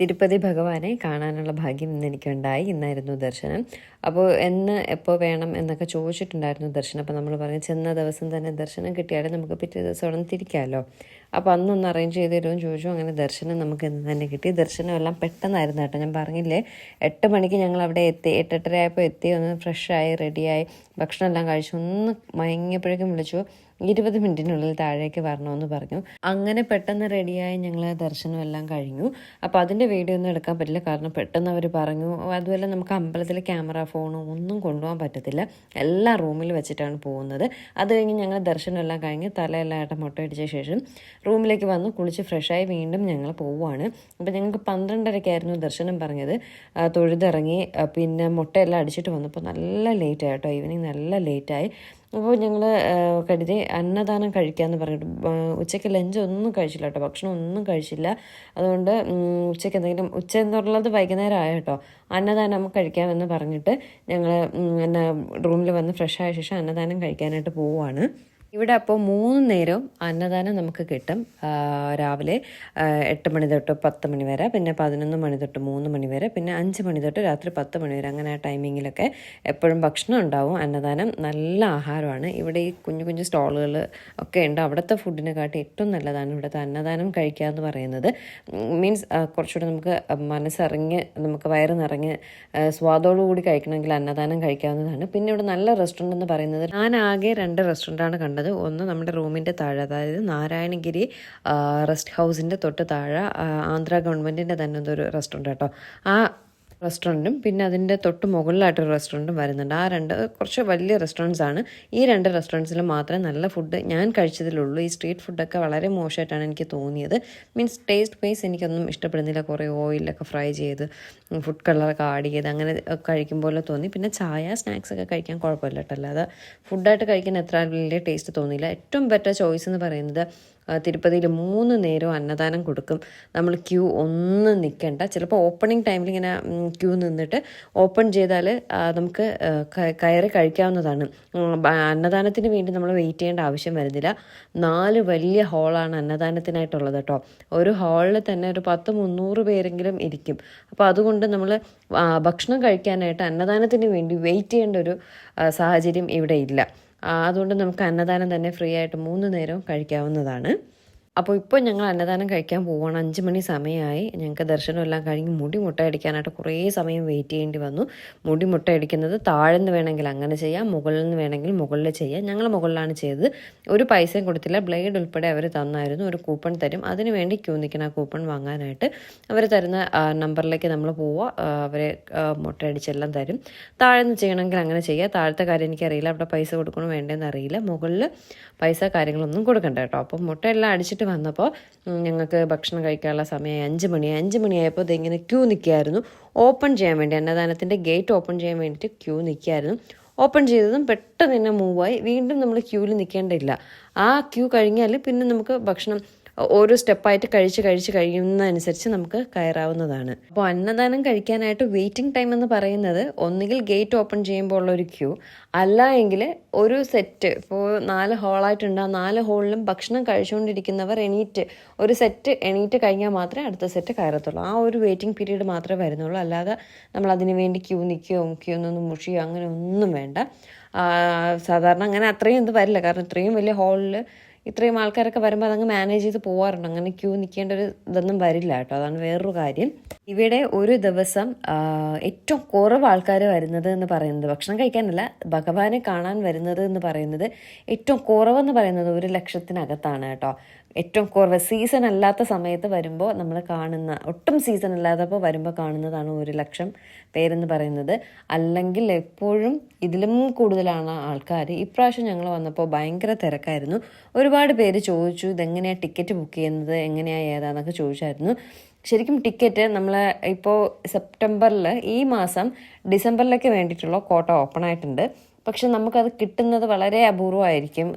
തിരുപ്പതി ഭഗവാനെ കാണാനുള്ള ഭാഗ്യം ഇന്ന് എനിക്കുണ്ടായി. ഇന്നായിരുന്നു ദർശനം. അപ്പോൾ എന്ന് എപ്പോൾ വേണം എന്നൊക്കെ ചോദിച്ചിട്ടുണ്ടായിരുന്നു ദർശനം. അപ്പോൾ നമ്മൾ പറഞ്ഞു ചെന്ന ദിവസം തന്നെ ദർശനം കിട്ടിയാലും നമുക്ക് പിറ്റേ ദിവസം അവിടെ നിന്ന് തിരിക്കാമല്ലോ അപ്പോൾ അന്നൊന്ന് അറേഞ്ച് ചെയ്ത് തരുമെന്ന് ചോദിച്ചു. അങ്ങനെ ദർശനം നമുക്ക് ഇന്ന് തന്നെ കിട്ടി. ദർശനം എല്ലാം പെട്ടെന്നായിരുന്നു കേട്ടോ. ഞാൻ പറഞ്ഞില്ലേ എട്ട് മണിക്ക് ഞങ്ങൾ അവിടെ എത്തി. എട്ടെട്ടര ആയപ്പോൾ എത്തി. ഒന്ന് ഫ്രഷായി റെഡിയായി ഭക്ഷണം എല്ലാം കഴിച്ചു. ഒന്ന് മയങ്ങിയപ്പോഴേക്കും വിളിച്ചു ഇരുപത് മിനിറ്റിനുള്ളിൽ താഴേക്ക് വരണമെന്ന് പറഞ്ഞു. അങ്ങനെ പെട്ടെന്ന് റെഡിയായി ഞങ്ങൾ ദർശനം എല്ലാം കഴിഞ്ഞു. അപ്പോൾ അതിന്റെ വീഡിയോ ഒന്നും എടുക്കാൻ പറ്റില്ല. കാരണം പെട്ടെന്ന് അവർ പറഞ്ഞു അതുപോലെ നമുക്ക് അമ്പലത്തിൽ ക്യാമറ ഫോണോ ഒന്നും കൊണ്ടുപോകാൻ പറ്റത്തില്ല. എല്ലാ റൂമിൽ വെച്ചിട്ടാണ് പോകുന്നത്. അത് കഴിഞ്ഞ് ഞങ്ങൾ ദർശനം എല്ലാം കഴിഞ്ഞ് തലയെല്ലാം ആയിട്ട് മുട്ടയടിച്ച ശേഷം റൂമിലേക്ക് വന്ന് കുളിച്ച് ഫ്രഷായി വീണ്ടും ഞങ്ങൾ പോവുകയാണ് അപ്പോൾ ഞങ്ങൾക്ക് പന്ത്രണ്ടരയ്ക്കായിരുന്നു ദർശനം പറഞ്ഞത്. തൊഴുതിറങ്ങി പിന്നെ മുട്ടയെല്ലാം അടിച്ചിട്ട് വന്നപ്പോൾ നല്ല ലേറ്റായി കേട്ടോ. ഈവനിങ് നല്ല ലേറ്റായി അപ്പോൾ ഞങ്ങൾ കരുതി അന്നദാനം കഴിക്കാമെന്ന് പറഞ്ഞിട്ട് ഉച്ചയ്ക്ക് ലഞ്ച് ഒന്നും കഴിച്ചില്ല കേട്ടോ ഭക്ഷണം ഒന്നും കഴിച്ചില്ല. അതുകൊണ്ട് ഉച്ചയ്ക്ക് എന്തെങ്കിലും ഉച്ച എന്നുള്ളത് വൈകുന്നേരം ആയ കേട്ടോ അന്നദാനം കഴിക്കാമെന്ന് പറഞ്ഞിട്ട് ഞങ്ങൾ എന്നാ റൂമിൽ വന്ന് ഫ്രഷ് ആയ ശേഷം അന്നദാനം കഴിക്കാനായിട്ട് പോവുകയാണ് ഇവിടെ അപ്പോൾ മൂന്ന് നേരവും അന്നദാനം നമുക്ക് കിട്ടും. രാവിലെ എട്ട് മണി തൊട്ട് പത്ത് മണി വരെ പിന്നെ പതിനൊന്ന് മണി തൊട്ട് മൂന്ന് മണി വരെ പിന്നെ അഞ്ച് മണി തൊട്ട് രാത്രി പത്ത് മണി വരെ. അങ്ങനെ ആ ടൈമിങ്ങിലൊക്കെ എപ്പോഴും ഭക്ഷണം ഉണ്ടാവും. അന്നദാനം നല്ല ആഹാരമാണ്. ഇവിടെ ഈ കുഞ്ഞു കുഞ്ഞു സ്റ്റോളുകൾ ഒക്കെ ഉണ്ട്. അവിടുത്തെ ഫുഡിനെ കാട്ടി ഏറ്റവും നല്ലതാണ് ഇവിടുത്തെ അന്നദാനം കഴിക്കുക എന്ന് പറയുന്നത്. മീൻസ് കുറച്ചുകൂടെ നമുക്ക് മനസ്സറിഞ്ഞ് നമുക്ക് വയറ് നിറഞ്ഞ് സ്വാദോടുകൂടി കഴിക്കണമെങ്കിൽ അന്നദാനം കഴിക്കാവുന്നതാണ്. പിന്നെ ഇവിടെ നല്ല റെസ്റ്റോറന്റ് എന്ന് പറയുന്നത് ഞാൻ ആകെ രണ്ട് റെസ്റ്റോറന്റാണ് കണ്ടത്. ഒന്ന് നമ്മുടെ റൂമിന്റെ താഴെ അതായത് നാരായണഗിരി റെസ്റ്റ് ഹൗസിന്റെ തൊട്ട് താഴെ ആന്ധ്ര ഗവൺമെന്റിന്റെ തന്നെ ഒരു റെസ്റ്റോറന്റ് കേട്ടോ. ആ റെസ്റ്റോറന്റും പിന്നെ അതിന്റെ തൊട്ട് മുകളിലായിട്ടൊരു റെസ്റ്റോറന്റും വരുന്നുണ്ട്. ആ രണ്ട് കുറച്ച് വലിയ റെസ്റ്റോറന്റ്സ് ആണ്. ഈ രണ്ട് റെസ്റ്റോറന്റ്സിൽ മാത്രമേ നല്ല ഫുഡ് ഞാൻ കഴിച്ചതിലുള്ളൂ. ഈ സ്ട്രീറ്റ് ഫുഡൊക്കെ വളരെ മോശമായിട്ടാണ് എനിക്ക് തോന്നിയത്. മീൻസ് ടേസ്റ്റ് വൈസ് എനിക്കൊന്നും ഇഷ്ടപ്പെടുന്നില്ല. കുറേ ഓയിലൊക്കെ ഫ്രൈ ചെയ്ത് ഫുഡ് കളറൊക്കെ ആഡ് ചെയ്ത് അങ്ങനെ കഴിക്കും പോലെ തോന്നി. പിന്നെ ചായ സ്നാക്സ് ഒക്കെ കഴിക്കാൻ കുഴപ്പമില്ല കേട്ടോ. അല്ലാതെ ഫുഡായിട്ട് കഴിക്കാൻ എത്ര വലിയ ടേസ്റ്റ് തോന്നിയില്ല. ഏറ്റവും ബെറ്റർ ചോയ്സ് എന്ന് പറയുന്നത് തിരുപ്പതിയിൽ മൂന്ന് നേരവും അന്നദാനം കൊടുക്കും. നമ്മൾ ക്യൂ ഒന്നും നിൽക്കേണ്ട. ചിലപ്പോൾ ഓപ്പണിംഗ് ടൈമിൽ ഇങ്ങനെ ക്യൂ നിന്നിട്ട് ഓപ്പൺ ചെയ്താൽ നമുക്ക് കയറി കഴിക്കാവുന്നതാണ്. അന്നദാനത്തിന് വേണ്ടി നമ്മൾ വെയിറ്റ് ചെയ്യേണ്ട ആവശ്യം വരുന്നില്ല. നാല് വലിയ ഹോളാണ് അന്നദാനത്തിനായിട്ടുള്ളത് കേട്ടോ. ഒരു ഹാളിൽ തന്നെ ഒരു പത്ത് മുന്നൂറ് പേരെങ്കിലും ഇരിക്കും. അപ്പോൾ അതുകൊണ്ട് നമ്മൾ ഭക്ഷണം കഴിക്കാനായിട്ട് അന്നദാനത്തിന് വേണ്ടി വെയിറ്റ് ചെയ്യേണ്ട ഒരു സാഹചര്യം ഇവിടെ ഇല്ല. അതുകൊണ്ട് നമുക്ക് അന്നദാനം തന്നെ ഫ്രീ ആയിട്ട് മൂന്ന് നേരവും കഴിക്കാവുന്നതാണ്. അപ്പോൾ ഇപ്പോൾ ഞങ്ങൾ അന്നദാനം കഴിക്കാൻ പോവുകയാണ് അഞ്ച് മണി സമയമായി ഞങ്ങൾക്ക് ദർശനമെല്ലാം കഴിഞ്ഞ് മുടി മുട്ട അടിക്കാനായിട്ട് കുറേ സമയം വെയിറ്റ് ചെയ്യേണ്ടി വന്നു. മുടി താഴെ നിന്ന് വേണമെങ്കിൽ അങ്ങനെ ചെയ്യാം മുകളിൽ നിന്ന് വേണമെങ്കിൽ മുകളിൽ ചെയ്യാം. ഞങ്ങൾ മുകളിലാണ് ചെയ്തത്. ഒരു പൈസയും കൊടുത്തില്ല. ബ്ലേഡ് ഉൾപ്പെടെ അവർ തന്നായിരുന്നു. ഒരു കൂപ്പൺ തരും. അതിന് വേണ്ടി ക്യൂ നിൽക്കണം ആ കൂപ്പൺ വാങ്ങാനായിട്ട് അവർ തരുന്ന നമ്പറിലേക്ക് നമ്മൾ പോവുക. അവരെ മുട്ടയടിച്ചെല്ലാം തരും. താഴെ നിന്ന് ചെയ്യണമെങ്കിൽ അങ്ങനെ ചെയ്യാം. താഴത്തെ കാര്യം എനിക്കറിയില്ല. അവിടെ പൈസ കൊടുക്കണോ വേണ്ടതെന്ന് അറിയില്ല. മുകളിൽ പൈസ കാര്യങ്ങളൊന്നും കൊടുക്കണ്ട കേട്ടോ. അപ്പം മുട്ടയെല്ലാം അടിച്ചിട്ട് വന്നപ്പോൾ ഞങ്ങൾക്ക് ഭക്ഷണം കഴിക്കാനുള്ള സമയമായി. അഞ്ച് മണി അഞ്ച് മണിയായപ്പോൾ ഇതിങ്ങനെ ക്യൂ നിൽക്കുകയായിരുന്നു. ഓപ്പൺ ചെയ്യാൻ വേണ്ടി അന്നദാനത്തിന്റെ ഗേറ്റ് ഓപ്പൺ ചെയ്യാൻ വേണ്ടിയിട്ട് ക്യൂ നിൽക്കുകയായിരുന്നു. ഓപ്പൺ ചെയ്തതും പെട്ടെന്ന് തന്നെ മൂവായി വീണ്ടും നമ്മൾ ക്യൂവിൽ നിൽക്കേണ്ടതില്ല. ആ ക്യൂ കഴിഞ്ഞാൽ പിന്നെ നമുക്ക് ഭക്ഷണം ഓരോ സ്റ്റെപ്പായിട്ട് കഴിച്ച് കഴിച്ച് കഴിയുന്നതനുസരിച്ച് നമുക്ക് കയറാവുന്നതാണ്. അപ്പോൾ അന്നദാനം കഴിക്കാനായിട്ട് വെയിറ്റിംഗ് ടൈം എന്ന് പറയുന്നത് ഒന്നുകിൽ ഗേറ്റ് ഓപ്പൺ ചെയ്യുമ്പോൾ ഉള്ള ഒരു ക്യൂ അല്ല എങ്കിൽ ഒരു സെറ്റ്. ഇപ്പോൾ നാല് ഹോളായിട്ടുണ്ട്. ആ നാല് ഹോളിലും ഭക്ഷണം കഴിച്ചുകൊണ്ടിരിക്കുന്നവർ എണീറ്റ് ഒരു സെറ്റ് എണീറ്റ് കഴിഞ്ഞാൽ മാത്രമേ അടുത്ത സെറ്റ് കയറത്തുള്ളൂ. ആ ഒരു വെയിറ്റിംഗ് പീരീഡ് മാത്രമേ വരുന്നുള്ളൂ. അല്ലാതെ നമ്മൾ അതിന് വേണ്ടി ക്യൂ നിൽക്കുകയോ ക്യൂ നിന്ന് മുഷിയോ അങ്ങനെ ഒന്നും വേണ്ട. സാധാരണ അങ്ങനെ അത്രയും ഇത് വരില്ല. കാരണം ഇത്രയും വലിയ ഹാളിൽ ഇത്രയും ആൾക്കാരൊക്കെ വരുമ്പോൾ അതങ്ങ് മാനേജ് ചെയ്ത് പോകാറുണ്ട് അങ്ങനെ ക്യൂ നിൽക്കേണ്ട ഒരു ഇതൊന്നും വരില്ല കേട്ടോ. അതാണ് വേറൊരു കാര്യം. ഇവിടെ ഒരു ദിവസം ഏറ്റവും കുറവ് ആൾക്കാർ വരുന്നത് എന്ന് പറയുന്നത് ഭക്ഷണം കഴിക്കാനല്ല ഭഗവാനെ കാണാൻ വരുന്നത് എന്ന് പറയുന്നത് ഏറ്റവും കുറവെന്ന് പറയുന്നത് ഒരു ലക്ഷത്തിനകത്താണ് കേട്ടോ. ഏറ്റവും കുറവ്. സീസൺ അല്ലാത്ത സമയത്ത് വരുമ്പോൾ നമ്മൾ കാണുന്ന ഒട്ടും സീസൺ അല്ലാത്തപ്പോൾ വരുമ്പോൾ കാണുന്നതാണ് ഒരു ലക്ഷം പേരെന്ന് പറയുന്നത്. അല്ലെങ്കിൽ എപ്പോഴും ഇതിലും കൂടുതലാണ് ആൾക്കാർ ഇപ്രാവശ്യം ഞങ്ങൾ വന്നപ്പോൾ ഭയങ്കര തിരക്കായിരുന്നു. ഒരുപാട് പേര് ചോദിച്ചു ഇതെങ്ങനെയാണ് ടിക്കറ്റ് ബുക്ക് ചെയ്യുന്നത്? എങ്ങനെയാണ് ഏതാന്നൊക്കെ ചോദിച്ചായിരുന്നു. ശരിക്കും ടിക്കറ്റ് നമ്മൾ ഇപ്പോൾ സെപ്റ്റംബറിൽ ഈ മാസം ഡിസംബറിലേക്ക് വേണ്ടിയിട്ടുള്ള കോട്ട ഓപ്പൺ ആയിട്ടുണ്ട്. പക്ഷെ നമുക്കത് കിട്ടുന്നത് വളരെ അപൂർവമായിരിക്കും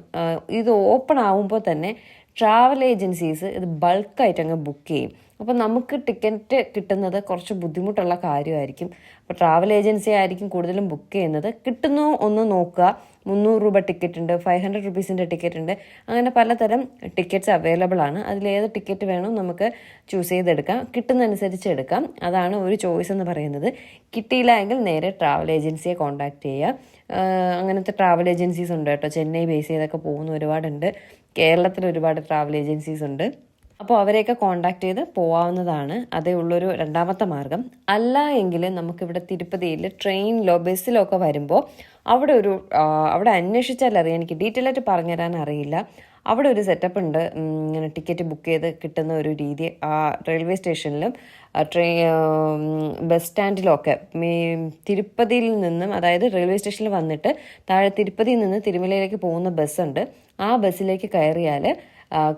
ഇത് ഓപ്പൺ ആവുമ്പോൾ തന്നെ ട്രാവൽ ഏജൻസീസ് ഇത് ബൾക്കായിട്ട് അങ്ങ് ബുക്ക് ചെയ്യും. അപ്പോൾ നമുക്ക് ടിക്കറ്റ് കിട്ടുന്നത് കുറച്ച് ബുദ്ധിമുട്ടുള്ള കാര്യമായിരിക്കും. അപ്പോൾ ട്രാവൽ ഏജൻസി ആയിരിക്കും കൂടുതലും ബുക്ക് ചെയ്യുന്നത്. കിട്ടുന്നു ഒന്ന് നോക്കുക. മുന്നൂറ് രൂപ ടിക്കറ്റ് ഉണ്ട് ഫൈവ് ഹൺഡ്രഡ് റുപ്പീസിന്റെ ടിക്കറ്റ് ഉണ്ട്. അങ്ങനെ പലതരം ടിക്കറ്റ്സ് അവൈലബിൾ ആണ്. അതിലേത് ടിക്കറ്റ് വേണോ നമുക്ക് ചൂസ് ചെയ്തെടുക്കാം. കിട്ടുന്നതനുസരിച്ച് എടുക്കാം. അതാണ് ഒരു ചോയ്സ് എന്ന് പറയുന്നത്. കിട്ടിയില്ല എങ്കിൽ നേരെ ട്രാവൽ ഏജൻസിയെ കോൺടാക്ട് ചെയ്യുക. അങ്ങനത്തെ ട്രാവൽ ഏജൻസീസ് ഉണ്ട് കേട്ടോ. ചെന്നൈ ബേസ് ചെയ്തൊക്കെ പോകുന്ന ഒരുപാടുണ്ട്. കേരളത്തിൽ ഒരുപാട് ട്രാവൽ ഏജൻസീസ് ഉണ്ട്. അപ്പോൾ അവരെയൊക്കെ കോണ്ടാക്ട് ചെയ്ത് പോവാവുന്നതാണ്. അതേ ഉള്ളൊരു രണ്ടാമത്തെ മാർഗം. അല്ല എങ്കിൽ നമുക്കിവിടെ തിരുപ്പതിയിൽ ട്രെയിനിലോ ബസ്സിലോ ഒക്കെ വരുമ്പോൾ അവിടെ ഒരു അവിടെ അന്വേഷിച്ചാൽ അറിയാം എനിക്ക് ഡീറ്റെയിൽ ആയിട്ട് പറഞ്ഞുതരാൻ അറിയില്ല. അവിടെ ഒരു സെറ്റപ്പ് ഉണ്ട്. ഇങ്ങനെ ടിക്കറ്റ് ബുക്ക് ചെയ്ത് കിട്ടുന്ന ഒരു രീതി. ആ റെയിൽവേ സ്റ്റേഷനിലും ട്രെയിൻ ബസ് സ്റ്റാൻഡിലൊക്കെ തിരുപ്പതിയിൽ നിന്നും അതായത് റെയിൽവേ സ്റ്റേഷനിൽ വന്നിട്ട് താഴെ തിരുപ്പതിയിൽ നിന്ന് തിരുമലയിലേക്ക് പോകുന്ന ബസ്സുണ്ട് ആ ബസ്സിലേക്ക് കയറിയാൽ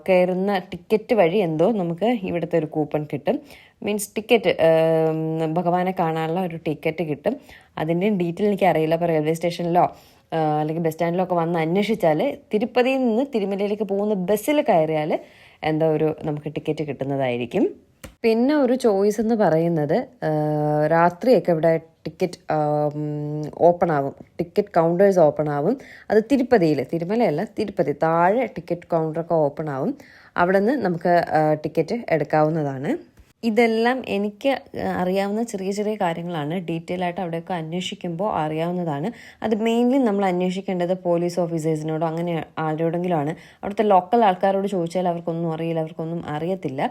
കയറുന്ന ടിക്കറ്റ് വഴി എന്തോ നമുക്ക് ഇവിടുത്തെ ഒരു കൂപ്പൺ കിട്ടും. മീൻസ് ടിക്കറ്റ് ഭഗവാനെ കാണാനുള്ള ഒരു ടിക്കറ്റ് കിട്ടും. അതിന്റെയും ഡീറ്റെയിൽ എനിക്ക് അറിയില്ല അപ്പോൾ റെയിൽവേ സ്റ്റേഷനിലോ അല്ലെങ്കിൽ ബസ് സ്റ്റാൻഡിലൊക്കെ വന്ന് അന്വേഷിച്ചാൽ തിരുപ്പതിയിൽ നിന്ന് തിരുമലയിലേക്ക് പോകുന്ന ബസ്സിൽ കയറിയാൽ എന്താ ഒരു നമുക്ക് ടിക്കറ്റ് കിട്ടുന്നതായിരിക്കും. പിന്നെ ഒരു ചോയ്സ് എന്ന് പറയുന്നത് രാത്രിയൊക്കെ ഇവിടെ ടിക്കറ്റ് ഓപ്പൺ ആവും ടിക്കറ്റ് കൗണ്ടേഴ്സ് ഓപ്പൺ ആവും അത് തിരുപ്പതിയിൽ തിരുമലയല്ല തിരുപ്പതി. താഴെ ടിക്കറ്റ് കൗണ്ടറൊക്കെ ഓപ്പൺ ആവും അവിടെ നിന്ന് നമുക്ക് ടിക്കറ്റ് എടുക്കാവുന്നതാണ്. ഇതെല്ലാം എനിക്ക് അറിയാവുന്ന ചെറിയ ചെറിയ കാര്യങ്ങളാണ്. ഡീറ്റെയിൽ ആയിട്ട് അവിടെയൊക്കെ അന്വേഷിക്കുമ്പോൾ അറിയാവുന്നതാണ്. അത് മെയിൻലി നമ്മൾ അന്വേഷിക്കേണ്ടത് പോലീസ് ഓഫീസേഴ്സിനോടോ അങ്ങനെ ആരോടെങ്കിലും ആണ് അവിടുത്തെ ലോക്കൽ ആൾക്കാരോട് ചോദിച്ചാൽ അവർക്കൊന്നും അറിയില്ല അവർക്കൊന്നും അറിയത്തില്ല.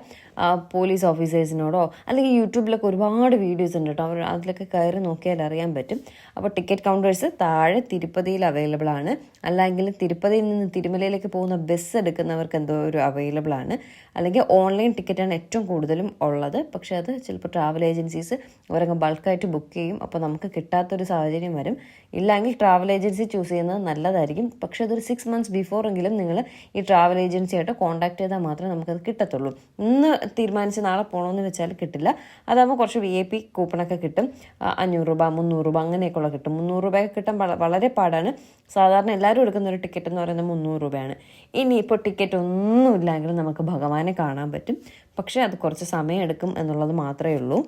പോലീസ് ഓഫീസേഴ്സിനോടോ അല്ലെങ്കിൽ യൂട്യൂബിലൊക്കെ ഒരുപാട് വീഡിയോസ് ഉണ്ട് കേട്ടോ. അവർ അതിലൊക്കെ കയറി നോക്കിയാൽ അറിയാൻ പറ്റും. അപ്പോൾ ടിക്കറ്റ് കൗണ്ടേഴ്സ് താഴെ തിരുപ്പതിയിൽ അവൈലബിൾ ആണ്. അല്ലെങ്കിൽ തിരുപ്പതിയിൽ നിന്ന് തിരുമലയിലേക്ക് പോകുന്ന ബസ് എടുക്കുന്നവർക്ക് എന്തോ ഒരു അവൈലബിൾ ആണ്. അല്ലെങ്കിൽ ഓൺലൈൻ ടിക്കറ്റാണ് ഏറ്റവും കൂടുതലും ഉള്ളത്. പക്ഷേ അത് ചിലപ്പോൾ ട്രാവൽ ഏജൻസീസ് അവരങ്ങ് ബൾക്കായിട്ട് ബുക്ക് ചെയ്യും. അപ്പോൾ നമുക്ക് കിട്ടാത്തൊരു സാഹചര്യം വരും. ഇല്ലെങ്കിൽ ട്രാവൽ ഏജൻസി ചൂസ് ചെയ്യുന്നത് നല്ലതായിരിക്കും. പക്ഷേ അതൊരു സിക്സ് മന്ത്സ് ബിഫോർ എങ്കിലും നിങ്ങൾ ഈ ട്രാവൽ ഏജൻസിയായിട്ട് കോൺടാക്ട് ചെയ്താൽ മാത്രമേ നമുക്കത് കിട്ടത്തുള്ളൂ. ഇന്ന് തീരുമാനിച്ച് നാളെ പോകണമെന്ന് വെച്ചാൽ കിട്ടില്ല. അതാകുമ്പോൾ കുറച്ച് വി ഐ പി കൂപ്പണൊക്കെ കിട്ടും. അഞ്ഞൂറ് രൂപ മുന്നൂറ് രൂപ അങ്ങനെയൊക്കെയുള്ള കിട്ടും. മുന്നൂറ് രൂപയൊക്കെ കിട്ടാൻ വള- വളരെ പാടാണ്. സാധാരണ എല്ലാവരും എടുക്കുന്ന ഒരു ടിക്കറ്റ് എന്ന് പറയുന്നത് മുന്നൂറ് രൂപയാണ്. ഇനി ഇപ്പോൾ ടിക്കറ്റ് ഒന്നുമില്ലെങ്കിലും നമുക്ക് ഭഗവാനെ കാണാൻ പറ്റും. പക്ഷേ അത് കുറച്ച് സമയം എടുക്കും എന്നുള്ളത് മാത്രമേ ഉള്ളൂ.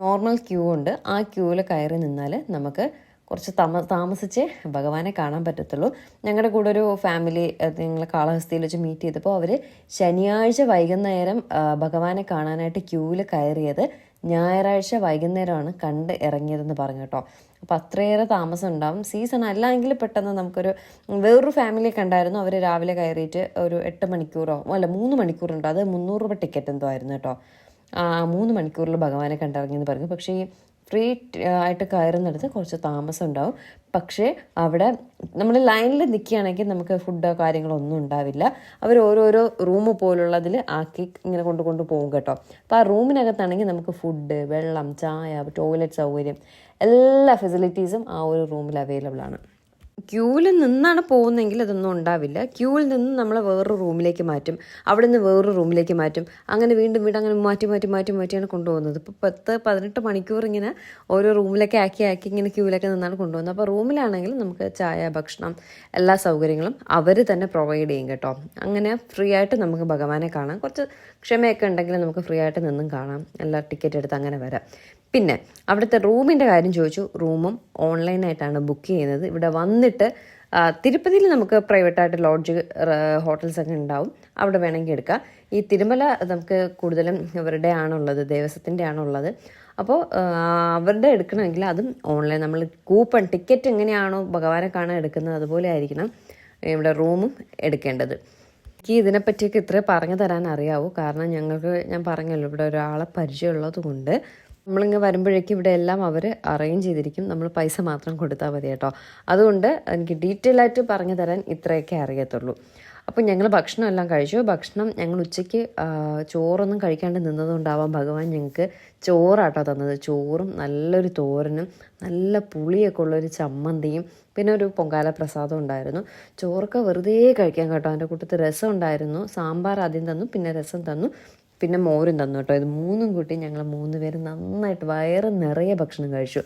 നോർമൽ ക്യൂ ഉണ്ട്. ആ ക്യൂവിൽ കയറി നിന്നാൽ നമുക്ക് കുറച്ച് തമ താമസിച്ച് ഭഗവാനെ കാണാൻ പറ്റത്തുള്ളൂ. ഞങ്ങളുടെ കൂടെ ഒരു ഫാമിലി നിങ്ങൾ കാളഹസ്തിയിൽ വെച്ച് മീറ്റ് ചെയ്തപ്പോൾ അവർ ശനിയാഴ്ച വൈകുന്നേരം ഭഗവാനെ കാണാനായിട്ട് ക്യൂവിൽ കയറിയത് ഞായറാഴ്ച വൈകുന്നേരമാണ് കണ്ട് ഇറങ്ങിയതെന്ന് പറഞ്ഞു കേട്ടോ. അപ്പോൾ അത്രയേറെ താമസം ഉണ്ടാവും. സീസൺ അല്ലെങ്കിൽ പെട്ടെന്ന് നമുക്കൊരു വേറൊരു ഫാമിലി കണ്ടായിരുന്നു. അവർ രാവിലെ കയറിയിട്ട് ഒരു എട്ട് മണിക്കൂറോ അല്ല മൂന്ന് മണിക്കൂറുണ്ട്. അത് മുന്നൂറ് രൂപ ടിക്കറ്റ് എന്തോ ആയിരുന്നു കേട്ടോ. ആ മൂന്ന് മണിക്കൂറിൽ ഭഗവാനെ കണ്ടിറങ്ങിയെന്ന് പറഞ്ഞു. പക്ഷേ ഈ ഫ്രീ ആയിട്ട് കയറുന്നിടത്ത് കുറച്ച് താമസം ഉണ്ടാവും. പക്ഷേ അവിടെ നമ്മൾ ലൈനിൽ നിൽക്കുകയാണെങ്കിൽ നമുക്ക് ഫുഡോ കാര്യങ്ങളോ ഒന്നും ഉണ്ടാവില്ല. അവർ ഓരോരോ റൂം പോലുള്ളതിൽ ആക്കി ഇങ്ങനെ കൊണ്ട് കൊണ്ട് പോകും കേട്ടോ. അപ്പോൾ ആ റൂമിനകത്താണെങ്കിൽ നമുക്ക് ഫുഡ് വെള്ളം ചായ ടോയ്ലറ്റ് സൗകര്യം എല്ലാ ഫെസിലിറ്റീസും ആ ഒരു റൂമിൽ അവൈലബിൾ ആണ്. ക്യൂവിൽ നിന്നാണ് പോകുന്നതെങ്കിൽ അതൊന്നും ഉണ്ടാവില്ല. ക്യൂവിൽ നിന്ന് നമ്മളെ വേറൊരു റൂമിലേക്ക് മാറ്റും. അവിടെ നിന്ന് വേറൊരു റൂമിലേക്ക് മാറ്റും. അങ്ങനെ വീണ്ടും വീണ്ടും അങ്ങനെ മാറ്റി മാറ്റി മാറ്റി മാറ്റിയാണ് കൊണ്ടുപോകുന്നത്. ഇപ്പോൾ പത്ത് പതിനെട്ട് മണിക്കൂർ ഇങ്ങനെ ഓരോ റൂമിലൊക്കെ ആക്കി ആക്കി ഇങ്ങനെ ക്യൂവിലൊക്കെ നിന്നാണ് കൊണ്ടുപോകുന്നത്. അപ്പോൾ റൂമിലാണെങ്കിൽ നമുക്ക് ചായ ഭക്ഷണം എല്ലാ സൗകര്യങ്ങളും അവർ തന്നെ പ്രൊവൈഡ് ചെയ്യും കേട്ടോ. അങ്ങനെ ഫ്രീ ആയിട്ട് നമുക്ക് ഭഗവാനെ കാണാം. കുറച്ച് ക്ഷമയൊക്കെ ഉണ്ടെങ്കിൽ നമുക്ക് ഫ്രീ ആയിട്ട് നിന്നും കാണാം. എല്ലാ ടിക്കറ്റ് എടുത്ത് അങ്ങനെ വരാം. പിന്നെ അവിടുത്തെ റൂമിന്റെ കാര്യം ചോദിച്ചു. റൂമും ഓൺലൈനായിട്ടാണ് ബുക്ക് ചെയ്യുന്നത്. ഇവിടെ വന്നിട്ട് തിരുപ്പതിയിൽ നമുക്ക് പ്രൈവറ്റായിട്ട് ലോഡ്ജ് ഹോട്ടൽസ് ഒക്കെ ഉണ്ടാവും. അവിടെ വേണമെങ്കിൽ എടുക്കാം. ഈ തിരുമല നമുക്ക് കൂടുതലും ഇവരുടെ ആണുള്ളത് ദേവസ്വത്തിന്റെ ആണുള്ളത്. അപ്പോൾ അവരുടെ എടുക്കണമെങ്കിൽ അതും ഓൺലൈൻ നമ്മൾ കൂപ്പൺ ടിക്കറ്റ് എങ്ങനെയാണോ ഭഗവാനെ കാണാൻ എടുക്കുന്നത് അതുപോലെ ആയിരിക്കണം ഇവിടെ റൂമും എടുക്കേണ്ടത്. എനിക്ക് ഇതിനെപ്പറ്റിയൊക്കെ ഇത്രേ പറഞ്ഞു തരാൻ അറിയാവൂ. കാരണം ഞങ്ങൾക്ക് ഞാൻ പറഞ്ഞല്ലോ ഇവിടെ ഒരാളെ പരിചയമുള്ളത് കൊണ്ട് നമ്മളിങ്ങനെ വരുമ്പോഴേക്കും ഇവിടെ എല്ലാം അവർ അറേഞ്ച് ചെയ്തിരിക്കും. നമ്മൾ പൈസ മാത്രം കൊടുത്താൽ മതി കേട്ടോ. അതുകൊണ്ട് എനിക്ക് ഡീറ്റെയിൽ ആയിട്ട് പറഞ്ഞു തരാൻ ഇത്രയൊക്കെ അറിയത്തുള്ളൂ. അപ്പോൾ ഞങ്ങൾ ഭക്ഷണം എല്ലാം കഴിച്ചു. ഭക്ഷണം ഞങ്ങൾ ഉച്ചയ്ക്ക് ചോറൊന്നും കഴിക്കാണ്ട് നിന്നതുകൊണ്ടാവാം ഭഗവാൻ ഞങ്ങൾക്ക് ചോറാട്ടോ തന്നത്. ചോറും നല്ലൊരു തോരനും നല്ല പുളിയൊക്കെ ഉള്ളൊരു ചമ്മന്തിയും പിന്നെ ഒരു പൊങ്കാല പ്രസാദം ഉണ്ടായിരുന്നു. ചോറൊക്കെ വെറുതെ കഴിക്കാൻ കേട്ടോ. അതിന്റെ കൂട്ടത്തിൽ രസം ഉണ്ടായിരുന്നു. സാമ്പാർ ആദ്യം തന്നു പിന്നെ രസം തന്നു പിന്നെ മോരും തന്നു കേട്ടോ. ഇത് മൂന്നും കൂട്ടി ഞങ്ങൾ മൂന്ന് പേര് നന്നായിട്ട് വയറ് നിറയെ ഭക്ഷണം കഴിച്ചു.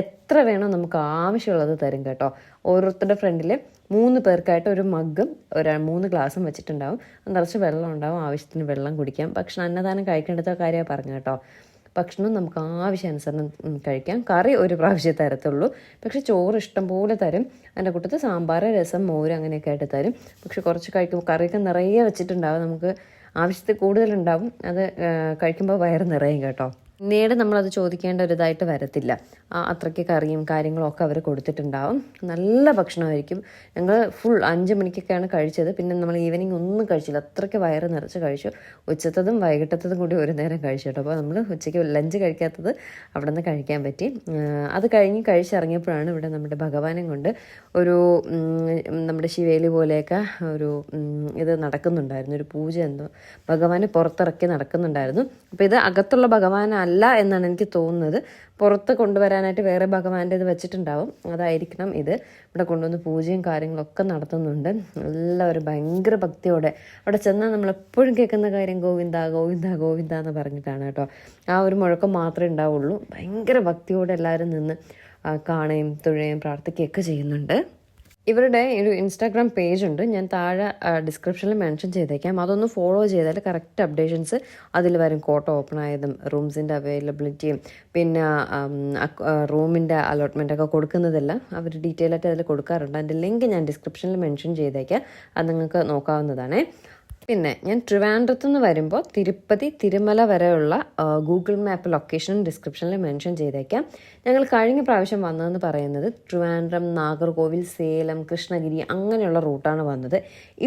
എത്ര വേണോ നമുക്ക് ആവശ്യമുള്ളത് തരും കേട്ടോ. ഓരോരുത്തരുടെ ഫ്രണ്ടിൽ മൂന്ന് പേർക്കായിട്ട് ഒരു മഗ്ഗും ഒരു മൂന്ന് ഗ്ലാസും വെച്ചിട്ടുണ്ടാവും. നിറച്ച് വെള്ളം ഉണ്ടാവും ആവശ്യത്തിന് വെള്ളം കുടിക്കാം. പക്ഷെ അന്നദാനം കഴിക്കേണ്ടത് കാര്യമാണ് പറഞ്ഞു കേട്ടോ. ഭക്ഷണം നമുക്ക് ആവശ്യാനുസരണം കഴിക്കാം. കറി ഒരു പ്രാവശ്യം തരത്തുള്ളൂ. പക്ഷെ ചോറ് ഇഷ്ടം പോലെ തരും. അതിന്റെ കൂട്ടത്തിൽ സാമ്പാർ രസം മോര് അങ്ങനെയൊക്കെ ആയിട്ട് തരും. പക്ഷെ കുറച്ച് കഴിക്കുമ്പോൾ കറിയൊക്കെ നിറയെ വെച്ചിട്ടുണ്ടാവും. നമുക്ക് ആവശ്യത്തിൽ കൂടുതലുണ്ടാവും. അത് കഴിക്കുമ്പോൾ വയറ് നിറയും കേട്ടോ. പിന്നീട് നമ്മളത് ചോദിക്കേണ്ട ഒരു ഇതായിട്ട് വരത്തില്ല. അത്രയ്ക്ക് കറിയും കാര്യങ്ങളും ഒക്കെ അവർ കൊടുത്തിട്ടുണ്ടാവും. നല്ല ഭക്ഷണമായിരിക്കും. ഞങ്ങൾ ഫുൾ അഞ്ച് മണിക്കൊക്കെയാണ് കഴിച്ചത്. പിന്നെ നമ്മൾ ഈവനിങ് ഒന്നും കഴിച്ചില്ല. അത്രയ്ക്ക് വയറ് നിറച്ച് കഴിച്ചു. ഉച്ചത്തതും വൈകിട്ടത്തതും കൂടി ഒരു നേരം കഴിച്ചു കേട്ടോ. അപ്പോൾ നമ്മൾ ഉച്ചയ്ക്ക് ലഞ്ച് കഴിക്കാത്തത് അവിടെ നിന്ന് കഴിക്കാൻ പറ്റി. അത് കഴിഞ്ഞ് കഴിച്ചിറങ്ങിയപ്പോഴാണ് ഇവിടെ നമ്മുടെ ഭഗവാനെ കൊണ്ട് ഒരു നമ്മുടെ ശിവേലി പോലെയൊക്കെ ഒരു ഇത് നടക്കുന്നുണ്ടായിരുന്നു. ഒരു പൂജ എന്തോ. ഭഗവാനെ പുറത്തിറക്കി നടക്കുന്നുണ്ടായിരുന്നു. അപ്പോൾ ഇത് അകത്തുള്ള ഭഗവാനല്ല എന്നാണ് എനിക്ക് തോന്നുന്നത്. പുറത്ത് കൊണ്ടുവരാനായിട്ട് വേറെ ഭഗവാന്റെ ഇത് വെച്ചിട്ടുണ്ടാവും. അതായിരിക്കണം ഇത്. ഇവിടെ കൊണ്ടുവന്ന് പൂജയും കാര്യങ്ങളൊക്കെ നടത്തുന്നുണ്ട്. എല്ലാവരും ഭയങ്കര ഭക്തിയോടെ. അവിടെ ചെന്നാൽ നമ്മൾ എപ്പോഴും കേൾക്കുന്ന കാര്യം ഗോവിന്ദ ഗോവിന്ദ ഗോവിന്ദ എന്ന് പറഞ്ഞിട്ടാണ് കേട്ടോ. ആ ഒരു മുഴക്കം മാത്രമേ ഉണ്ടാവുള്ളൂ. ഭയങ്കര ഭക്തിയോടെ എല്ലാവരും നിന്ന് കാണുകയും തുഴയും പ്രാർത്ഥിക്കുകയൊക്കെ ചെയ്യുന്നുണ്ട്. ഇവരുടെ ഒരു ഇൻസ്റ്റാഗ്രാം പേജ് ഉണ്ട്. ഞാൻ താഴെ ഡിസ്ക്രിപ്ഷനിൽ മെൻഷൻ ചെയ്തേക്കാം. അതൊന്ന് ഫോളോ ചെയ്താൽ കറക്റ്റ് അപ്ഡേഷൻസ് അതിൽ വരും. കോട്ട ഓപ്പൺ ആയതും റൂംസിന്റെ അവൈലബിലിറ്റിയും പിന്നെ റൂമിന്റെ അലോട്ട്മെന്റ് ഒക്കെ കൊടുക്കുന്നതെല്ലാം അവർ ഡീറ്റെയിൽ ആയിട്ട് അതിൽ കൊടുക്കാറുണ്ട്. അതിന്റെ ലിങ്ക് ഞാൻ ഡിസ്ക്രിപ്ഷനിൽ മെൻഷൻ ചെയ്തേക്കാം. അത് നിങ്ങൾക്ക് നോക്കാവുന്നതാണേ. പിന്നെ ഞാൻ ട്രിവാൻഡ്രത്ത് നിന്ന് വരുമ്പോൾ തിരുപ്പതി തിരുമല വരെയുള്ള ഗൂഗിൾ മാപ്പ് ലൊക്കേഷൻ ഡിസ്ക്രിപ്ഷനിൽ മെൻഷൻ ചെയ്തേക്കാം. ഞങ്ങൾ കഴിഞ്ഞ പ്രാവശ്യം വന്നതെന്ന് പറയുന്നത് ട്രിവാൻഡ്രം നാഗർകോവിൽ സേലം കൃഷ്ണഗിരി അങ്ങനെയുള്ള റൂട്ടാണ് വന്നത്.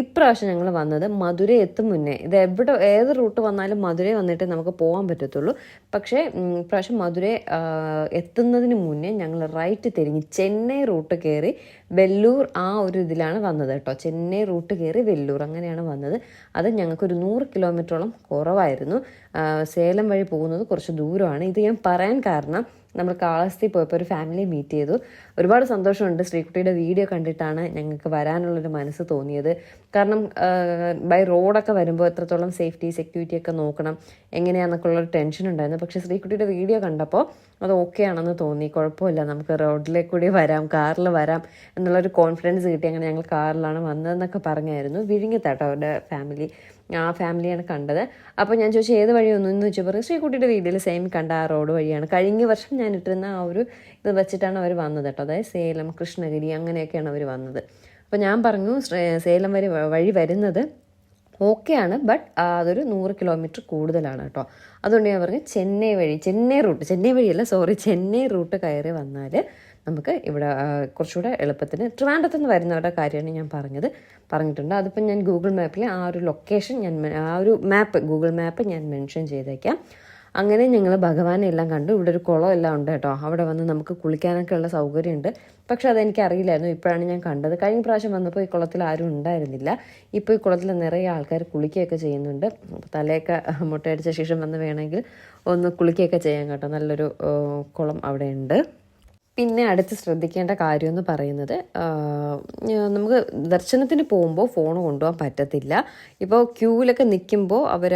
ഇപ്രാവശ്യം ഞങ്ങൾ വന്നത് മധുര എത്തും മുന്നേ. ഇത് എവിടെ ഏത് റൂട്ട് വന്നാലും മധുര വന്നിട്ട് നമുക്ക് പോകാൻ പറ്റത്തുള്ളൂ. പക്ഷേ ഇപ്രാവശ്യം മധുര എത്തുന്നതിന് മുന്നേ ഞങ്ങൾ റൈറ്റ് തിരിഞ്ഞ് ചെന്നൈ റൂട്ട് കയറി വെല്ലൂർ ആ ഒരു ഇതിലാണ് വന്നത് കേട്ടോ. ചെന്നൈ റൂട്ട് കയറി വെല്ലൂർ അങ്ങനെയാണ് വന്നത്. അത് ഞങ്ങൾക്കൊരു നൂറ് കിലോമീറ്ററോളം കുറവായിരുന്നു. സേലം വഴി പോകുന്നത് കുറച്ച് ദൂരമാണ്. ഇത് ഞാൻ പറയാൻ കാരണം നമ്മൾ കാളഹസ്തി പോയപ്പോൾ ഒരു ഫാമിലി മീറ്റ് ചെയ്തു. ഒരുപാട് സന്തോഷമുണ്ട്. ശ്രീകുട്ടിയുടെ വീഡിയോ കണ്ടിട്ടാണ് ഞങ്ങൾക്ക് വരാനുള്ളൊരു മനസ്സ് തോന്നിയത്. കാരണം ബൈ റോഡൊക്കെ വരുമ്പോൾ എത്രത്തോളം സേഫ്റ്റി സെക്യൂരിറ്റി ഒക്കെ നോക്കണം എങ്ങനെയാണെന്നൊക്കെ ഉള്ളൊരു ടെൻഷൻ ഉണ്ടായിരുന്നു. പക്ഷേ ശ്രീകുട്ടിയുടെ വീഡിയോ കണ്ടപ്പോൾ അത് ഓക്കെ ആണെന്ന് തോന്നി. കുഴപ്പമില്ല. നമുക്ക് റോഡിലേക്ക് കൂടി വരാം കാറിൽ വരാം എന്നുള്ളൊരു കോൺഫിഡൻസ് കിട്ടി. അങ്ങനെ ഞങ്ങൾ കാറിലാണ് വന്നതെന്നൊക്കെ പറഞ്ഞായിരുന്നു. വിഴിഞ്ഞത്താട്ടോ അവരുടെ ഫാമിലി ആ ഫാമിലിയാണ് കണ്ടത്. അപ്പോൾ ഞാൻ ചോദിച്ചു ഏത് വഴി ഒന്നും എന്ന് വെച്ചപ്പോൾ ശ്രീകുട്ടിയുടെ വീട്ടിൽ സെയിം കണ്ട ആ റോഡ് വഴിയാണ്. കഴിഞ്ഞ വർഷം ഞാൻ ഇട്ടിരുന്ന ആ ഒരു ഇത് വെച്ചിട്ടാണ് അവർ വന്നത് കേട്ടോ അതായത് സേലം കൃഷ്ണഗിരി അങ്ങനെയൊക്കെയാണ് അവർ വന്നത്. അപ്പോൾ ഞാൻ പറഞ്ഞു സേലം വരെ വഴി വരുന്നത് ഓക്കെയാണ് ബട്ട് അതൊരു നൂറ് കിലോമീറ്റർ കൂടുതലാണ് കേട്ടോ അതുകൊണ്ട് ഞാൻ പറഞ്ഞു ചെന്നൈ വഴി ചെന്നൈ റൂട്ട് ചെന്നൈ വഴിയല്ല സോറി ചെന്നൈ റൂട്ട് കയറി വന്നാൽ നമുക്ക് ഇവിടെ കുറച്ചുകൂടെ എളുപ്പത്തിന് ട്രിവാൻഡ്രത്ത് നിന്ന് വരുന്നവരുടെ കാര്യമാണ് ഞാൻ പറഞ്ഞത്. പറഞ്ഞിട്ടുണ്ട്. അതിപ്പോൾ ഞാൻ ഗൂഗിൾ മാപ്പിൽ ആ ഒരു ലൊക്കേഷൻ ഞാൻ ആ ഒരു മാപ്പ് ഗൂഗിൾ മാപ്പ് ഞാൻ മെൻഷൻ ചെയ്തേക്കാം. അങ്ങനെ ഞങ്ങൾ ഭഗവാനെ എല്ലാം കണ്ടു. ഇവിടെ ഒരു കുളം എല്ലാം ഉണ്ട് കേട്ടോ. അവിടെ വന്ന് നമുക്ക് കുളിക്കാനൊക്കെ ഉള്ള സൗകര്യമുണ്ട്. പക്ഷെ അതെനിക്ക് അറിയില്ലായിരുന്നു. ഇപ്പോഴാണ് ഞാൻ കണ്ടത്. കഴിഞ്ഞ പ്രാവശ്യം വന്നപ്പോൾ ഈ കുളത്തിൽ ആരും ഉണ്ടായിരുന്നില്ല. ഇപ്പോൾ ഈ കുളത്തിൽ നിറയെ ആൾക്കാർ കുളിക്കുകയൊക്കെ ചെയ്യുന്നുണ്ട്. തലയൊക്കെ മുട്ടയടിച്ച ശേഷം വന്ന് വേണമെങ്കിൽ ഒന്ന് കുളിക്കുകയൊക്കെ ചെയ്യാൻ കേട്ടോ. നല്ലൊരു കുളം അവിടെ ഉണ്ട് പിന്നെ അടുത്ത് ശ്രദ്ധിക്കേണ്ട കാര്യം എന്ന് പറയുന്നത് നമുക്ക് ദർശനത്തിന് പോകുമ്പോൾ ഫോൺ കൊണ്ടുപോകാൻ പറ്റത്തില്ല. ഇപ്പോൾ ക്യൂവിലൊക്കെ നിൽക്കുമ്പോൾ അവർ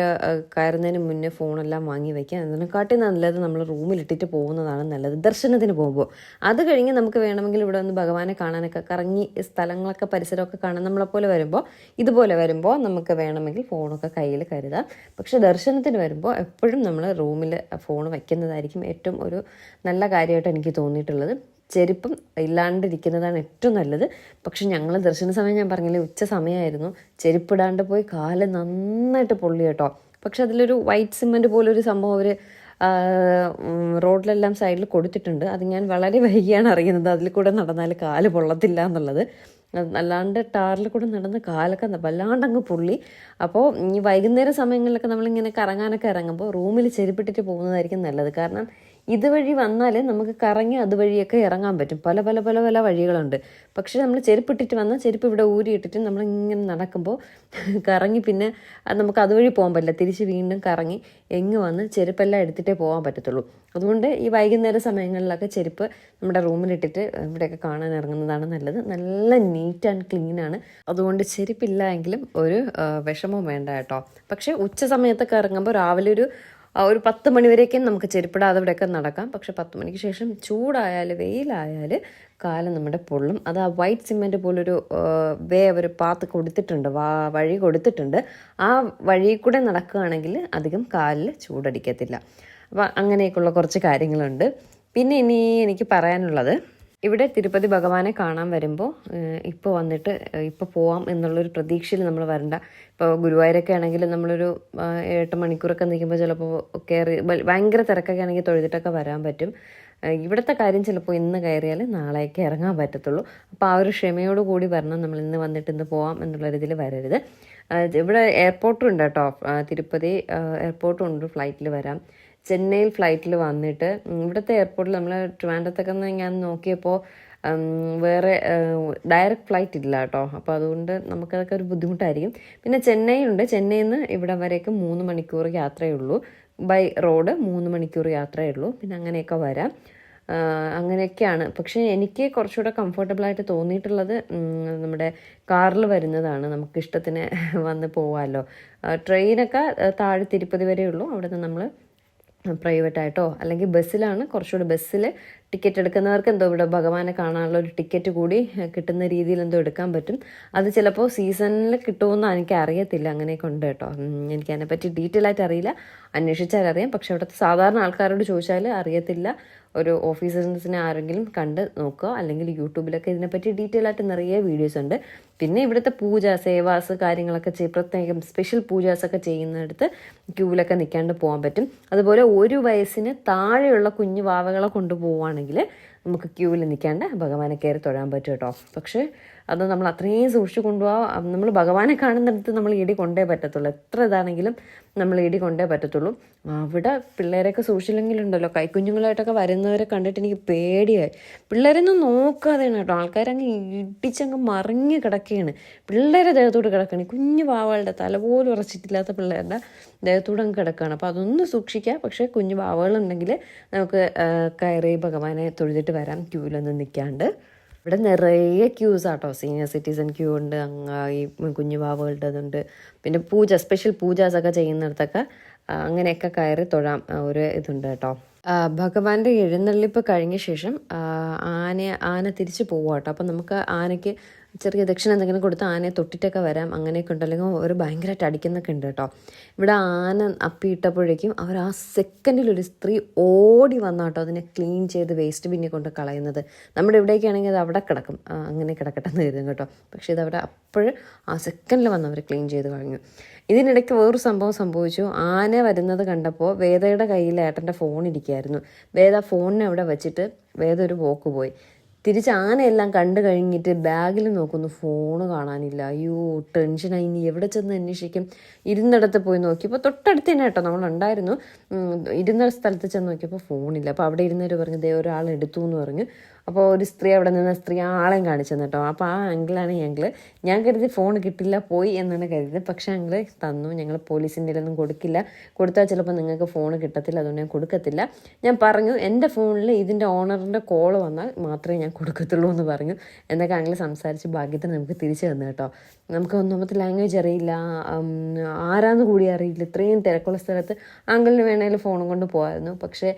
കയറുന്നതിന് മുന്നേ ഫോണെല്ലാം വാങ്ങി വയ്ക്കുക അതിനെക്കാട്ടി നല്ലത് നമ്മൾ റൂമിലിട്ടിട്ട് പോകുന്നതാണ് നല്ലത് ദർശനത്തിന് പോകുമ്പോൾ അത് കഴിഞ്ഞ് നമുക്ക് വേണമെങ്കിൽ ഇവിടെ ഒന്ന് ഭഗവാനെ കാണാനൊക്കെ കറങ്ങി സ്ഥലങ്ങളൊക്കെ പരിസരമൊക്കെ കാണാൻ നമ്മളെപ്പോലെ വരുമ്പോൾ ഇതുപോലെ വരുമ്പോൾ നമുക്ക് വേണമെങ്കിൽ ഫോണൊക്കെ കയ്യിൽ കരുതാം. പക്ഷെ ദർശനത്തിന് വരുമ്പോൾ എപ്പോഴും നമ്മൾ റൂമിൽ ഫോൺ വയ്ക്കുന്നതായിരിക്കും ഏറ്റവും ഒരു നല്ല കാര്യമായിട്ട് എനിക്ക് തോന്നിയിട്ടുള്ളത്. ചെരുപ്പും ഇല്ലാണ്ടിരിക്കുന്നതാണ് ഏറ്റവും നല്ലത്. പക്ഷെ ഞങ്ങൾ ദർശന സമയം ഞാൻ പറഞ്ഞില്ലേ ഉച്ച സമയമായിരുന്നു ചെരുപ്പിടാണ്ട് പോയി കാൽ നന്നായിട്ട് പൊള്ളി കേട്ടോ. പക്ഷെ അതിലൊരു വൈറ്റ് സിമെന്റ് പോലൊരു സംഭവം അവർ റോഡിലെല്ലാം സൈഡിൽ കൊടുത്തിട്ടുണ്ട്. അത് ഞാൻ വളരെ വൈകിയാണ് അറിയുന്നത്. അതിൽ കൂടെ നടന്നാൽ കാൽ പൊള്ളത്തില്ല എന്നുള്ളത്. അല്ലാണ്ട് ടാറിൽ കൂടെ നടന്ന് കാലൊക്കെ വല്ലാണ്ട് അങ്ങ് പൊള്ളി. അപ്പോൾ ഈ വൈകുന്നേര സമയങ്ങളിലൊക്കെ നമ്മളിങ്ങനെ കറങ്ങാനൊക്കെ ഇറങ്ങുമ്പോൾ റൂമിൽ ചെരുപ്പിട്ടിട്ട് പോകുന്നതായിരിക്കും നല്ലത്. കാരണം ഇതുവഴി വന്നാൽ നമുക്ക് കറങ്ങി അതുവഴിയൊക്കെ ഇറങ്ങാൻ പറ്റും. പല പല പല പല വഴികളുണ്ട്. പക്ഷേ നമ്മൾ ചെരുപ്പിട്ടിട്ട് വന്നാൽ ചെരുപ്പ് ഇവിടെ ഊരിയിട്ടിട്ട് നമ്മളിങ്ങനെ നടക്കുമ്പോൾ കറങ്ങി പിന്നെ നമുക്ക് അതുവഴി പോകാൻ പറ്റില്ല. തിരിച്ച് വീണ്ടും കറങ്ങി എങ്ങ് വന്ന് ചെരുപ്പെല്ലാം എടുത്തിട്ടേ പോകാൻ പറ്റത്തുള്ളൂ. അതുകൊണ്ട് ഈ വൈകുന്നേര സമയങ്ങളിലൊക്കെ ചെരുപ്പ് നമ്മുടെ റൂമിലിട്ടിട്ട് ഇവിടെയൊക്കെ കാണാൻ ഇറങ്ങുന്നതാണ് നല്ലത്. നല്ല നീറ്റ് ആൻഡ് ക്ലീൻ ആണ്. അതുകൊണ്ട് ചെരുപ്പില്ല എങ്കിലും ഒരു വിഷമവും വേണ്ട കേട്ടോ. പക്ഷേ ഉച്ച സമയത്തൊക്കെ ഇറങ്ങുമ്പോൾ രാവിലെ ഒരു ഒരു പത്ത് മണിവരേക്കും നമുക്ക് ചെരുപ്പിടാതെ അവിടെയൊക്കെ നടക്കാം. പക്ഷെ പത്ത് മണിക്ക് ശേഷം ചൂടായാൽ വെയിലായാൽ കാലം നമ്മുടെ പൊള്ളും. അത് ആ വൈറ്റ് സിമെന്റ് പോലൊരു വേ ഒരു പാത്ത് കൊടുത്തിട്ടുണ്ട്. വാ വഴി കൊടുത്തിട്ടുണ്ട്. ആ വഴി കൂടെ നടക്കുകയാണെങ്കിൽ അധികം കാലിൽ ചൂടടിക്കത്തില്ല. അപ്പം അങ്ങനെയൊക്കെയുള്ള കുറച്ച് കാര്യങ്ങളുണ്ട്. പിന്നെ ഇനി എനിക്ക് പറയാനുള്ളത് ഇവിടെ തിരുപ്പതി ഭഗവാനെ കാണാൻ വരുമ്പോൾ ഇപ്പോൾ വന്നിട്ട് ഇപ്പോൾ പോവാം എന്നുള്ളൊരു പ്രതീക്ഷയിൽ നമ്മൾ വരണ്ട. ഇപ്പോൾ ഗുരുവായൂരൊക്കെ ആണെങ്കിൽ നമ്മളൊരു എട്ട് മണിക്കൂറൊക്കെ നിൽക്കുമ്പോൾ ചിലപ്പോൾ കയറി ഭയങ്കര തിരക്കൊക്കെ ആണെങ്കിൽ തൊഴുതിട്ടൊക്കെ വരാൻ പറ്റും. ഇവിടുത്തെ കാര്യം ചിലപ്പോൾ ഇന്ന് കയറിയാൽ നാളേക്ക് ഇറങ്ങാൻ പറ്റത്തുള്ളൂ. അപ്പോൾ ആ ഒരു ക്ഷമയോട് കൂടി വരണം നമ്മൾ ഇന്ന് വന്നിട്ട് ഇന്ന് പോവാം എന്നുള്ള രീതിയിൽ വരരുത്. ഇവിടെ എയർപോർട്ടും ഉണ്ട് കേട്ടോ. തിരുപ്പതി എയർപോർട്ടും ഉണ്ട് ഫ്ലൈറ്റിൽ വരാം. ചെന്നൈയിൽ ഫ്ലൈറ്റിൽ വന്നിട്ട് ഇവിടുത്തെ എയർപോർട്ടിൽ നമ്മൾ ട്രിവാൻഡ്രത്തൊക്കെ ഞാൻ നോക്കിയപ്പോൾ വേറെ ഡയറക്റ്റ് ഫ്ലൈറ്റ് ഇല്ല കേട്ടോ അപ്പോൾ അതുകൊണ്ട് നമുക്കതൊക്കെ ഒരു ബുദ്ധിമുട്ടായിരിക്കും. പിന്നെ ചെന്നൈയിലുണ്ട് ചെന്നൈയിൽ നിന്ന് ഇവിടെ വരേക്ക് മൂന്ന് മണിക്കൂർ യാത്രയേ ഉള്ളൂ ബൈ റോഡ് മൂന്ന് മണിക്കൂർ യാത്രയേ ഉള്ളൂ പിന്നെ അങ്ങനെയൊക്കെ വരാം. അങ്ങനെയൊക്കെയാണ്. പക്ഷേ എനിക്ക് കുറച്ചുകൂടെ കംഫർട്ടബിളായിട്ട് തോന്നിയിട്ടുള്ളത് നമ്മുടെ കാറിൽ വരുന്നതാണ്. നമുക്ക് ഇഷ്ടത്തിന് വന്ന് പോവാമല്ലോ ട്രെയിനൊക്കെ താഴെ തിരുപ്പതി വരെ ഉള്ളൂ അവിടെ നിന്ന് നമ്മൾ പ്രൈവറ്റ് ആയിട്ടോ അല്ലെങ്കിൽ ബസ്സിലാണ് കുറച്ചുകൂടി ബസ്സിൽ ടിക്കറ്റ് എടുക്കുന്നവർക്ക് എന്തോ ഇവിടെ ഭഗവാനെ കാണാനുള്ള ഒരു ടിക്കറ്റ് കൂടി കിട്ടുന്ന രീതിയിൽ എന്തോ എടുക്കാൻ പറ്റും. അത് ചിലപ്പോൾ സീസണിൽ കിട്ടുമെന്ന് എനിക്ക് അറിയത്തില്ല അങ്ങനെയൊക്കെ ഉണ്ട് കേട്ടോ. എനിക്ക് അതിനെപ്പറ്റി ഡീറ്റെയിൽ ആയിട്ട് അറിയില്ല. അന്വേഷിച്ചാൽ അറിയാം പക്ഷെ അവിടുത്തെ സാധാരണ ആൾക്കാരോട് ചോദിച്ചാൽ അറിയത്തില്ല. ഒരു ഓഫീസേഴ്സിനെ ആരെങ്കിലും കണ്ട് നോക്കുക. അല്ലെങ്കിൽ യൂട്യൂബിലൊക്കെ ഇതിനെപ്പറ്റി ഡീറ്റെയിൽ ആയിട്ട് നിറയെ വീഡിയോസ് ഉണ്ട്. പിന്നെ ഇവിടുത്തെ പൂജ സേവാസ് കാര്യങ്ങളൊക്കെ ചെയ് പ്രത്യേകം സ്പെഷ്യൽ പൂജാസ് ഒക്കെ ചെയ്യുന്നിടത്ത് ക്യൂവിലൊക്കെ നിൽക്കാണ്ട് പോകാൻ പറ്റും. അതുപോലെ ഒരു വയസ്സിന് താഴെയുള്ള കുഞ്ഞു വാവകളെ കൊണ്ടുപോവുകയാണെങ്കിൽ നമുക്ക് ക്യൂവിൽ നിൽക്കാണ്ട് ഭഗവാനെ കയറി തൊഴാൻ പറ്റും കേട്ടോ. പക്ഷേ അത് നമ്മൾ അത്രയും സൂക്ഷിച്ചു കൊണ്ടുപോകാം നമ്മൾ ഭഗവാനെ കാണുന്നിടത്ത് നമ്മൾ ഇടി കൊണ്ടേ പറ്റത്തുള്ളൂ. എത്ര ഇതാണെങ്കിലും നമ്മൾ ഇടി കൊണ്ടേ പറ്റത്തുള്ളൂ. അവിടെ പിള്ളേരൊക്കെ സൂക്ഷിച്ചില്ലെങ്കിലുണ്ടല്ലോ. കൈക്കുഞ്ഞുങ്ങളായിട്ടൊക്കെ വരുന്നവരെ കണ്ടിട്ട് എനിക്ക് പേടിയായി. പിള്ളേരൊന്നും നോക്കാതെയാണ് കേട്ടോ. ആൾക്കാരങ്ങ് ഇടിച്ചങ്ങ് മറിഞ്ഞ് കിടക്കുകയാണ്. പിള്ളേരെ ദേഹത്തോട് കിടക്കുകയാണ്. കുഞ്ഞു പാവകളുടെ തല പോലും ഉറച്ചിട്ടില്ലാത്ത പിള്ളേരുടെ ദേഹത്തോട് അങ്ങ് കിടക്കുകയാണ്. അപ്പോൾ അതൊന്ന് സൂക്ഷിക്കുക പക്ഷേ കുഞ്ഞു പാവകളുണ്ടെങ്കിൽ നമുക്ക് കയറി ഭഗവാനെ തൊഴുതിട്ട് വരാം ക്യൂവിലൊന്നും നിൽക്കാണ്ട്. ഇവിടെ നിറയെ ക്യൂസ് ആട്ടോ. സീനിയർ സിറ്റിസൺ ക്യൂ ഉണ്ട് ഈ കുഞ്ഞു ഇതുണ്ട് പിന്നെ പൂജ സ്പെഷ്യൽ പൂജാസ് ഒക്കെ ചെയ്യുന്നിടത്തൊക്കെ അങ്ങനെയൊക്കെ കയറി തൊഴാം ഒരു ഇതുണ്ട് കേട്ടോ. ഭഗവാന്റെ എഴുന്നള്ളിപ്പ് കഴിഞ്ഞ ശേഷം ആന ആന തിരിച്ചു പോവുക കേട്ടോ അപ്പം നമുക്ക് ആനയ്ക്ക് ചെറിയ ദക്ഷിണ എന്തെങ്കിലും കൊടുത്ത് ആനയെ തൊട്ടിട്ടൊക്കെ വരാം അങ്ങനെയൊക്കെ ഉണ്ട്. അല്ലെങ്കിൽ അവർ ഭയങ്കരമായിട്ട് അടിക്കുന്നൊക്കെ ഉണ്ട് കേട്ടോ. ഇവിടെ ആന അപ്പിയിട്ടപ്പോഴേക്കും അവർ ആ സെക്കൻഡിൽ ഒരു സ്ത്രീ ഓടി വന്ന കേട്ടോ അതിനെ ക്ലീൻ ചെയ്ത് വേസ്റ്റ് ബിന്നിൽ കൊണ്ട് കളയുന്നത്. നമ്മുടെ ഇവിടേക്ക് ആണെങ്കിൽ അത് അവിടെ കിടക്കും. അങ്ങനെ കിടക്കട്ടെ എന്ന് കരുതും കേട്ടോ. പക്ഷേ ഇത് അവിടെ അപ്പോൾ ആ സെക്കൻഡിൽ വന്ന് അവർ ക്ലീൻ ചെയ്ത് കളഞ്ഞു. ഇതിനിടയ്ക്ക് വേറൊരു സംഭവം സംഭവിച്ചു. ആന വരുന്നത് കണ്ടപ്പോൾ വേദയുടെ കയ്യിൽ ഏട്ടന്റെ ഫോൺ ഇരിക്കുകയായിരുന്നു. വേദ ഫോണിനെ അവിടെ വെച്ചിട്ട് വേദ ഒരു പോക്ക് പോയി. തിരിച്ച് ആനയെല്ലാം കണ്ടു കഴിഞ്ഞിട്ട് ബാഗിൽ നോക്കുന്നു. ഫോണ് കാണാനില്ല. അയ്യോ ടെൻഷനായി ഇനി എവിടെ ചെന്ന് അന്വേഷിക്കും? ഇരുന്നിടത്ത് പോയി നോക്കിയപ്പോൾ തൊട്ടടുത്ത് തന്നെ കേട്ടോ നമ്മളുണ്ടായിരുന്നു ഇരുന്ന സ്ഥലത്ത് ചെന്ന് നോക്കിയപ്പോൾ ഫോണില്ല അപ്പോൾ അവിടെ ഇരുന്നവർ പറഞ്ഞു ദേ ഒരാൾ എടുത്തു എന്ന് പറഞ്ഞു. അപ്പോൾ ഒരു സ്ത്രീ അവിടെ നിന്ന് സ്ത്രീ ആളെയും കാണിച്ചു കേട്ടോ. അപ്പോൾ ആ അങ്കിളാണ് ഈ ഞാൻ കരുതി ഫോൺ കിട്ടില്ല പോയി എന്നാണ് കരുതിയത്. പക്ഷേ അങ്കിൾ തന്നു. ഞങ്ങൾ പോലീസിന്റെ ഒന്നും കൊടുക്കില്ല. കൊടുത്താൽ ചിലപ്പോൾ നിങ്ങൾക്ക് ഫോൺ കിട്ടത്തില്ല. അതുകൊണ്ട് ഞാൻ കൊടുക്കത്തില്ല. ഞാൻ പറഞ്ഞു എന്റെ ഫോണിൽ ഇതിന്റെ ഓണറിന്റെ കോൾ വന്നാൽ മാത്രമേ ഞാൻ കൊടുക്കത്തുള്ളൂ എന്ന് പറഞ്ഞു. എന്നൊക്കെ അങ്കിൾ സംസാരിച്ച് ഭാഗ്യത്തിന് നമുക്ക് തിരിച്ചു തന്നു കേട്ടോ. നമുക്ക് ഒന്നാമത്തെ ലാംഗ്വേജ് അറിയില്ല. ആരാന്ന് കൂടി അറിയില്ല. ഇത്രയും തിരക്കുള്ള സ്ഥലത്ത് അങ്കിളിന് വേണേൽ ഫോണും കൊണ്ട് പോകായിരുന്നു പക്ഷേ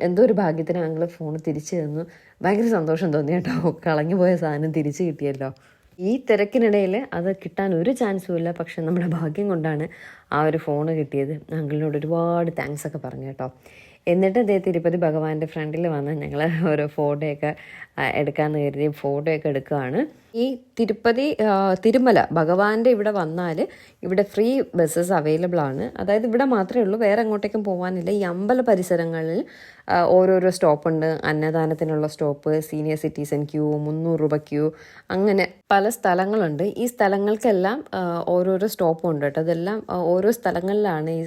എന്തോ ഒരു ഭാഗ്യത്തിന് ഞങ്ങൾ ഫോൺ തിരിച്ചു തന്നു. ഭയങ്കര സന്തോഷം തോന്നി കേട്ടോ. കളഞ്ഞു പോയ സാധനം തിരിച്ചു കിട്ടിയല്ലോ. ഈ തിരക്കിനിടയിൽ അത് കിട്ടാൻ ഒരു ചാൻസും ഇല്ല. പക്ഷെ നമ്മുടെ ഭാഗ്യം കൊണ്ടാണ് ആ ഒരു ഫോൺ കിട്ടിയത്. അങ്കിളിനോട് ഒരുപാട് താങ്ക്സ് ഒക്കെ പറഞ്ഞു കേട്ടോ. എന്നിട്ട് അദ്ദേഹം തിരുപ്പതി ഭഗവാന്റെ ഫ്രണ്ടിൽ വന്ന് ഞങ്ങൾ ഓരോ ഫോട്ടോയൊക്കെ എടുക്കാമെന്ന് കരുതി ഫോട്ടോയൊക്കെ എടുക്കുകയാണ്. ഈ തിരുപ്പതി തിരുമല ഭഗവാന്റെ ഇവിടെ വന്നാൽ ഇവിടെ ഫ്രീ ബസ്സസ് അവൈലബിൾ ആണ്. അതായത് ഇവിടെ മാത്രമേ ഉള്ളൂ വേറെ എങ്ങോട്ടേക്കും പോകാനില്ല ഈ അമ്പല പരിസരങ്ങളിൽ ഓരോരോ സ്റ്റോപ്പ് ഉണ്ട്. അന്നദാനത്തിനുള്ള സ്റ്റോപ്പ് സീനിയർ സിറ്റിസൺ ക്യൂ മുന്നൂറ് രൂപ ക്യൂ അങ്ങനെ പല സ്ഥലങ്ങളുണ്ട്. ഈ സ്ഥലങ്ങൾക്കെല്ലാം ഓരോരോ സ്റ്റോപ്പും ഉണ്ട് കേട്ടോ. അതെല്ലാം ഓരോ സ്ഥലങ്ങളിലാണ് ഈ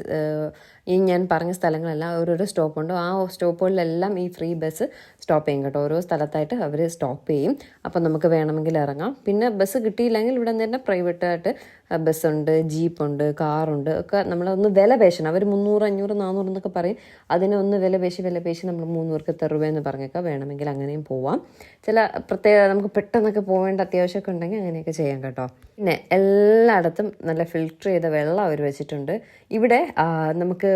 ഈ ഞാൻ പറഞ്ഞ സ്ഥലങ്ങളെല്ലാം ഓരോരോ സ്റ്റോപ്പുണ്ട് ആ സ്റ്റോപ്പുകളിലെല്ലാം ഈ ഫ്രീ ബസ് സ്റ്റോപ്പ് ചെയ്യും കേട്ടോ. ഓരോ സ്ഥലത്തായിട്ട് അവർ സ്റ്റോപ്പ് ചെയ്യും. അപ്പം നമുക്ക് വേണമെങ്കിൽ ഇറങ്ങാം. പിന്നെ ബസ് കിട്ടിയില്ലെങ്കിൽ ഇവിടെ തന്നെ പ്രൈവറ്റായിട്ട് ബസ്സുണ്ട് ജീപ്പുണ്ട് കാറുണ്ട് ഒക്കെ നമ്മളൊന്ന് വില പേശണം. അവർ മുന്നൂറ് അഞ്ഞൂറ് നാനൂറ് എന്നൊക്കെ പറയും. അതിനെ ഒന്ന് വില പേശി വില പേശി നമ്മൾ മൂന്നൂർക്ക് എത്ര രൂപയെന്ന് പറഞ്ഞൊക്കെ. വേണമെങ്കിൽ അങ്ങനെയും പോവാം. ചില പ്രത്യേക നമുക്ക് പെട്ടെന്നൊക്കെ പോകേണ്ട അത്യാവശ്യമൊക്കെ ഉണ്ടെങ്കിൽ അങ്ങനെയൊക്കെ ചെയ്യാം കേട്ടോ. പിന്നെ എല്ലായിടത്തും നല്ല ഫിൽറ്റർ ചെയ്ത വെള്ളം അവർ വെച്ചിട്ടുണ്ട്. ഇവിടെ നമുക്ക്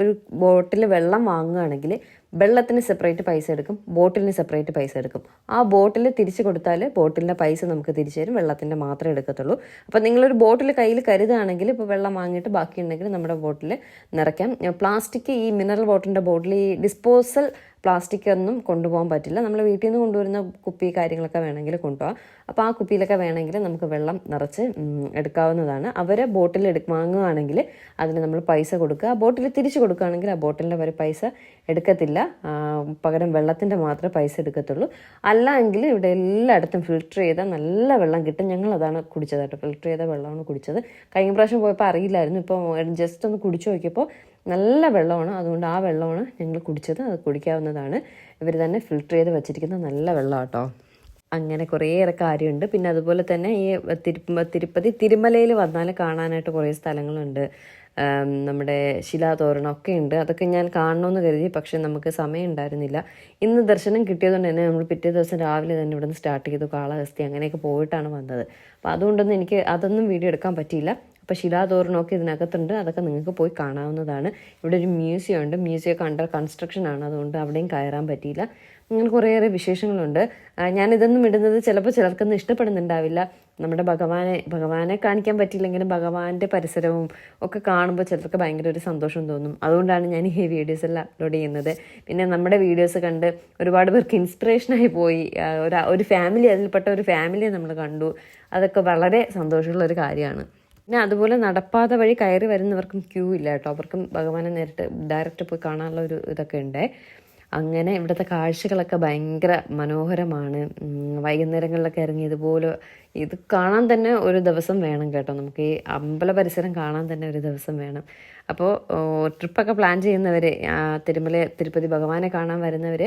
ഒരു ബോട്ടിൽ വെള്ളം വാങ്ങുകയാണെങ്കിൽ വെള്ളത്തിന് സെപ്പറേറ്റ് പൈസ എടുക്കും ബോട്ടിലിന് സെപ്പറേറ്റ് പൈസ എടുക്കും. ആ ബോട്ടിൽ തിരിച്ചു കൊടുത്താൽ ബോട്ടിലിന്റെ പൈസ നമുക്ക് തിരിച്ചു തരും വെള്ളത്തിന്റെ മാത്രമേ എടുക്കത്തുള്ളൂ. അപ്പോൾ നിങ്ങളൊരു ബോട്ടിൽ കയ്യിൽ കരുതുകയാണെങ്കിൽ ഇപ്പോൾ വെള്ളം വാങ്ങിയിട്ട് ബാക്കിയുണ്ടെങ്കിൽ നമ്മുടെ ബോട്ടിൽ നിറയ്ക്കാം. പ്ലാസ്റ്റിക് ഈ മിനറൽ വാട്ടറിന്റെ ബോട്ടിൽ ഈ ഡിസ്പോസൽ പ്ലാസ്റ്റിക് ഒന്നും കൊണ്ടുപോകാൻ പറ്റില്ല. നമ്മൾ വീട്ടിൽ നിന്ന് കൊണ്ടുവരുന്ന കുപ്പി കാര്യങ്ങളൊക്കെ വേണമെങ്കിൽ കൊണ്ടുപോകാം അപ്പോൾ ആ കുപ്പിയിലൊക്കെ വേണമെങ്കിൽ നമുക്ക് വെള്ളം നിറച്ച് എടുക്കാവുന്നതാണ്. അവരെ ബോട്ടിൽ എടു വാങ്ങുകയാണെങ്കിൽ അതിന് നമ്മൾ പൈസ കൊടുക്കുക. ആ ബോട്ടിൽ തിരിച്ചു കൊടുക്കുകയാണെങ്കിൽ ആ ബോട്ടിലിന്റെ വരെ പൈസ എടുക്കത്തില്ല. പകരം വെള്ളത്തിന്റെ മാത്രമേ പൈസ എടുക്കത്തുള്ളൂ. അല്ല എങ്കിൽ ഇവിടെ എല്ലായിടത്തും ഫിൽറ്റർ ചെയ്ത നല്ല വെള്ളം കിട്ടും. ഞങ്ങൾ അതാണ് കുടിച്ചത് കേട്ടോ. ഫിൽറ്റർ ചെയ്ത വെള്ളമാണ് കുടിച്ചത്. കഴിഞ്ഞ പ്രാവശ്യം പോയപ്പോൾ അറിയില്ലായിരുന്നു. ഇപ്പോൾ ജസ്റ്റ് ഒന്ന് കുടിച്ചു നോക്കിയപ്പോൾ നല്ല വെള്ളമാണ്. അതുകൊണ്ട് ആ വെള്ളമാണ് ഞങ്ങൾ കുടിച്ചത്. അത് കുടിക്കാവുന്നതാണ്. ഇവർ തന്നെ ഫിൽട്ടർ ചെയ്ത് വെച്ചിരിക്കുന്ന നല്ല വെള്ളം കേട്ടോ അങ്ങനെ കുറേയേറെ കാര്യമുണ്ട്. പിന്നെ അതുപോലെ തന്നെ ഈ തിരുപ്പ തിരുപ്പതി തിരുമലയിൽ വന്നാൽ കാണാനായിട്ട് കുറേ സ്ഥലങ്ങളുണ്ട്. നമ്മുടെ ശിലാതോരണമൊക്കെ ഉണ്ട്. അതൊക്കെ ഞാൻ കാണണമെന്ന് കരുതി പക്ഷെ നമുക്ക് സമയം ഉണ്ടായിരുന്നില്ല ഇന്ന് ദർശനം കിട്ടിയതുകൊണ്ട് തന്നെ നമ്മൾ പിറ്റേ ദിവസം രാവിലെ തന്നെ ഇവിടുന്ന് സ്റ്റാർട്ട് ചെയ്തു. കാളഹസ്തി അങ്ങനെയൊക്കെ പോയിട്ടാണ് വന്നത്. അപ്പോൾ അതുകൊണ്ടൊന്നും എനിക്ക് അതൊന്നും വീഡിയോ എടുക്കാൻ പറ്റിയില്ല. അപ്പോൾ ശിലാതോരണമൊക്കെ ഇതിനകത്തുണ്ട്. അതൊക്കെ നിങ്ങൾക്ക് പോയി കാണാവുന്നതാണ്. ഇവിടെ ഒരു മ്യൂസിയം ഉണ്ട്. മ്യൂസിയം അണ്ടർ കൺസ്ട്രക്ഷൻ ആണ്. അതുകൊണ്ട് അവിടെയും കയറാൻ പറ്റിയില്ല. അങ്ങനെ കുറേയേറെ വിശേഷങ്ങളുണ്ട്. ഞാനിതൊന്നും ഇടുന്നത് ചിലപ്പോൾ ചിലർക്കൊന്നും ഇഷ്ടപ്പെടുന്നുണ്ടാവില്ല. നമ്മുടെ ഭഗവാനെ ഭഗവാനെ കാണിക്കാൻ പറ്റിയില്ലെങ്കിലും ഭഗവാന്റെ പരിസരവും ഒക്കെ കാണുമ്പോൾ ചിലർക്ക് ഭയങ്കര ഒരു സന്തോഷം തോന്നും. അതുകൊണ്ടാണ് ഞാൻ ഈ വീഡിയോസ് എല്ലാം അപ്ലോഡ് ചെയ്യുന്നത്. പിന്നെ നമ്മുടെ വീഡിയോസ് കണ്ട് ഒരുപാട് പേർക്ക് ഇൻസ്പിറേഷനായി പോയി. ഒരു ഒരു ഫാമിലി അതിൽപ്പെട്ട ഒരു ഫാമിലിയെ നമ്മൾ കണ്ടു. അതൊക്കെ വളരെ സന്തോഷമുള്ള ഒരു കാര്യമാണ്. പിന്നെ അതുപോലെ നടപ്പാത വഴി കയറി വരുന്നവർക്കും ക്യൂ ഇല്ല കേട്ടോ. അവർക്കും ഭഗവാനെ നേരിട്ട് ഡയറക്റ്റ് പോയി കാണാനുള്ള ഒരു ഇതൊക്കെ ഉണ്ട്. അങ്ങനെ ഇവിടുത്തെ കാഴ്ചകളൊക്കെ ഭയങ്കര മനോഹരമാണ്. വൈകുന്നേരങ്ങളിലൊക്കെ ഇറങ്ങി ഇതുപോലെ ഇത് കാണാൻ തന്നെ ഒരു ദിവസം വേണം കേട്ടോ. നമുക്ക് ഈ അമ്പല പരിസരം കാണാൻ തന്നെ ഒരു ദിവസം വേണം. അപ്പോൾ ട്രിപ്പൊക്കെ പ്ലാൻ ചെയ്യുന്നവർ തിരുമല തിരുപ്പതി ഭഗവാനെ കാണാൻ വരുന്നവർ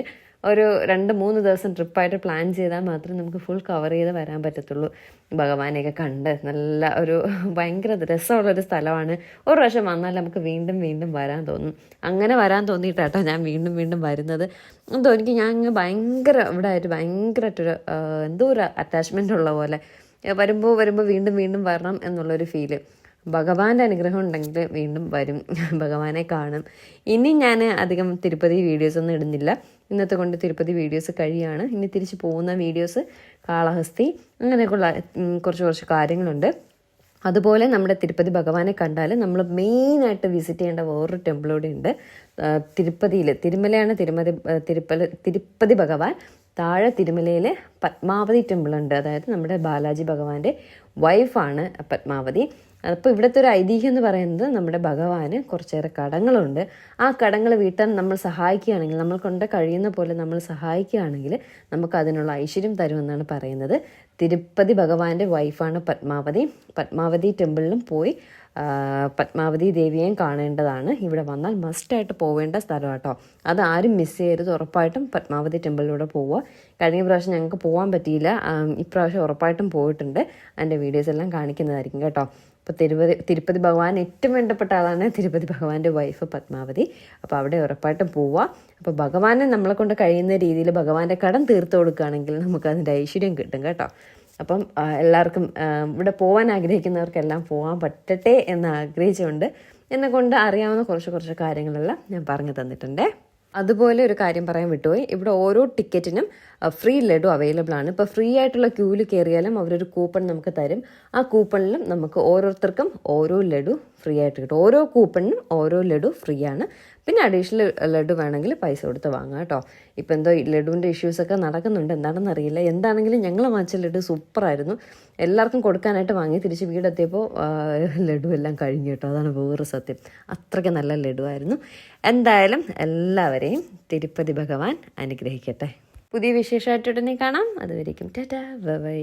ഒരു രണ്ട് മൂന്ന് ദിവസം ട്രിപ്പായിട്ട് പ്ലാൻ ചെയ്താൽ മാത്രമേ നമുക്ക് ഫുൾ കവർ ചെയ്ത് വരാൻ പറ്റത്തുള്ളൂ. ഭഗവാനെയൊക്കെ കണ്ട് നല്ല ഒരു ഭയങ്കര രസമുള്ളൊരു സ്ഥലമാണ്. ഒരു പ്രാവശ്യം വന്നാൽ നമുക്ക് വീണ്ടും വീണ്ടും വരാൻ തോന്നും. അങ്ങനെ വരാൻ തോന്നിയിട്ടാട്ടോ ഞാൻ വീണ്ടും വീണ്ടും വരുന്നത്. എന്തോ എനിക്ക് ഞാൻ ഭയങ്കര ഇവിടെ ആയിട്ട് ഭയങ്കരമായിട്ടൊരു എന്തോ ഒരു അറ്റാച്ച്മെന്റ് ഉള്ള പോലെ. വരുമ്പോൾ വരുമ്പോൾ വീണ്ടും വീണ്ടും വരണം എന്നുള്ളൊരു ഫീൽ ഭഗവാന്റെ അനുഗ്രഹം ഉണ്ടെങ്കിൽ വീണ്ടും വരും. ഭഗവാനെ കാണും. ഇനി ഞാൻ അധികം തിരുപ്പതി വീഡിയോസ് ഒന്നും ഇടുന്നില്ല. ഇന്നത്തെ കൊണ്ട് തിരുപ്പതി വീഡിയോസ് കഴിയാണ്. ഇനി തിരിച്ച് പോകുന്ന വീഡിയോസ് കാളഹസ്തി അങ്ങനെയൊക്കെയുള്ള കുറച്ച് കുറച്ച് കാര്യങ്ങളുണ്ട്. അതുപോലെ നമ്മുടെ തിരുപ്പതി ഭഗവാനെ കണ്ടാൽ നമ്മൾ മെയിനായിട്ട് വിസിറ്റ് ചെയ്യേണ്ട വേറൊരു ടെമ്പിൾ ഉണ്ട്. തിരുപ്പതിയിൽ തിരുമലയാണ് തിരുമതി തിരുപ്പല തിരുപ്പതി ഭഗവാൻ. താഴെ തിരുമലയിൽ പത്മാവതി ടെമ്പിൾ ഉണ്ട്. അതായത് നമ്മുടെ ബാലാജി ഭഗവാന്റെ വൈഫാണ് പത്മാവതി. അപ്പോൾ ഇവിടുത്തെ ഒരു ഐതിഹ്യം എന്ന് പറയുന്നത് നമ്മുടെ ഭഗവാന് കുറച്ചേറെ കടങ്ങളുണ്ട്. ആ കടങ്ങൾ വീട്ടാൻ നമ്മൾ സഹായിക്കുകയാണെങ്കിൽ നമ്മൾ കൊണ്ട് കഴിയുന്ന പോലെ നമ്മൾ സഹായിക്കുകയാണെങ്കിൽ നമുക്ക് അതിനുള്ള ഐശ്വര്യം തരുമെന്നാണ് പറയുന്നത്. തിരുപ്പതി ഭഗവാന്റെ വൈഫാണ് പത്മാവതി. പത്മാവതി ടെമ്പിളിലും പോയി പത്മാവതി ദേവിയെയും കാണേണ്ടതാണ്. ഇവിടെ വന്നാൽ മസ്റ്റായിട്ട് പോവേണ്ട സ്ഥലം കേട്ടോ അത് ആരും മിസ് ചെയ്യരുത്. ഉറപ്പായിട്ടും പത്മാവതി ടെമ്പിളിലൂടെ പോവുക. കഴിഞ്ഞ പ്രാവശ്യം ഞങ്ങൾക്ക് പോകാൻ പറ്റിയില്ല. ഇപ്രാവശ്യം ഉറപ്പായിട്ടും പോയിട്ടുണ്ട്. അതിന്റെ വീഡിയോസ് എല്ലാം കാണിക്കുന്നതായിരിക്കും കേട്ടോ. അപ്പോൾ തിരുപതി തിരുപ്പതി ഭഗവാൻ ഏറ്റവും വേണ്ടപ്പെട്ട ആളാണ് തിരുപ്പതി ഭഗവാന്റെ വൈഫ് പത്മാവതി. അപ്പോൾ അവിടെ ഉറപ്പായിട്ടും പോവുക അപ്പോൾ ഭഗവാനെ നമ്മളെ കൊണ്ട് കഴിയുന്ന രീതിയിൽ ഭഗവാന്റെ കടം തീർത്ത് കൊടുക്കുകയാണെങ്കിൽ നമുക്ക് അതിന്റെ ഐശ്വര്യം കിട്ടും കേട്ടോ. അപ്പം എല്ലാവർക്കും ഇവിടെ പോകാൻ ആഗ്രഹിക്കുന്നവർക്കെല്ലാം പോകാൻ പറ്റട്ടെ എന്ന് ആഗ്രഹിച്ചുകൊണ്ട് എന്നെ കൊണ്ട് അറിയാവുന്ന കുറച്ച് കുറച്ച് കാര്യങ്ങളെല്ലാം ഞാൻ പറഞ്ഞു തന്നിട്ടുണ്ടേ. അതുപോലെ ഒരു കാര്യം പറയാൻ വിട്ടുപോയി. ഇവിടെ ഓരോ ടിക്കറ്റിനും ഫ്രീ ലഡു അവൈലബിൾ ആണ്. ഇപ്പോൾ ഫ്രീ ആയിട്ടുള്ള ക്യൂവിൽ കയറിയാലും അവരൊരു കൂപ്പൺ നമുക്ക് തരും. ആ കൂപ്പണിലും നമുക്ക് ഓരോരുത്തർക്കും ഓരോ ലഡു ഫ്രീ ആയിട്ട് കിട്ടും. ഓരോ കൂപ്പണിനും ഓരോ ലഡു ഫ്രീ ആണ്. പിന്നെ അഡീഷണൽ ലഡു വേണമെങ്കിൽ പൈസ കൊടുത്ത് വാങ്ങാം കേട്ടോ. ഇപ്പം എന്തോ ലഡുവിന്റെ ഇഷ്യൂസൊക്കെ നടക്കുന്നുണ്ട്. എന്താണെന്ന് അറിയില്ല എന്താണെങ്കിലും ഞങ്ങൾ വാങ്ങിച്ച ലഡു സൂപ്പറായിരുന്നു എല്ലാവർക്കും കൊടുക്കാനായിട്ട് വാങ്ങി തിരിച്ച് വീടെത്തിയപ്പോൾ ലഡു എല്ലാം കഴിഞ്ഞു കേട്ടോ. അതാണ് വേറെ സത്യം. അത്രയ്ക്ക് നല്ല ലഡു ആയിരുന്നു. എന്തായാലും എല്ലാവരെയും തിരുപ്പതി ഭഗവാൻ അനുഗ്രഹിക്കട്ടെ. പുതിയ വിശേഷമായിട്ട് ഉടനെ കാണാം. അതുവരേക്കും ടാറ്റാ. ബൈ.